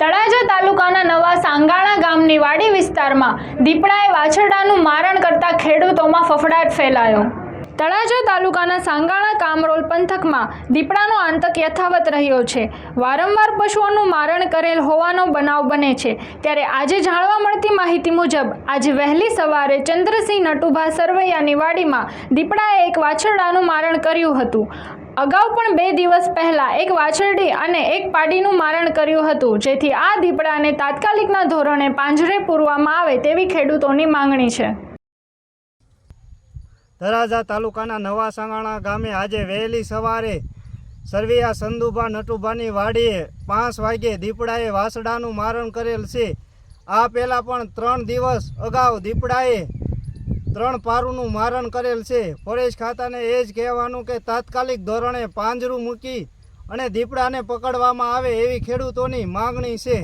તળાજા તાલુકાના નવા સાંગાણા ગામની વાડી વિસ્તારમાં દીપડાએ વાછરડાનું મારણ કરતા ખેડૂતોમાં ફફડાટ ફેલાયો. તળાજા તાલુકાના સાંગાણા કામરોલ પંથકમાં દીપડાનો આતંક યથાવત રહ્યો છે. વારંવાર પશુઓનું મારણ કરેલ હોવાનો બનાવ બને છે. ત્યારે આજે જાણવા મળતી માહિતી મુજબ, આજે વહેલી સવારે ચંદ્રસિંહ નટુભા સરવૈયાની વાડીમાં દીપડાએ એક વાછરડાનું મારણ કર્યું હતું. અગાઉ પણ બે દિવસ પહેલા એક વાછરડી અને એક પાડીનું મારણ કર્યું હતું, જેથી આ દીપડાને તાત્કાલિકના ધોરણે પાંજરે પૂરવામાં આવે તેવી ખેડૂતોની માંગણી છે. ધરાજા તાલુકાના નવા સાંગાણા ગામે આજે વહેલી સવારે સરવિયા સંદુભા નટુભાની વાડીએ પાંચ વાગ્યે દીપડાએ વાસડાનું મારણ કરેલ છે. આ પહેલાં પણ ત્રણ દિવસ અગાઉ દીપડાએ ત્રણ પારુનું મારણ કરેલ છે. ફોરેસ્ટ ખાતાને એ જ કહેવાનું કે તાત્કાલિક ધોરણે પાંજરું મૂકી અને દીપડાને પકડવામાં આવે એવી ખેડૂતોની માગણી છે.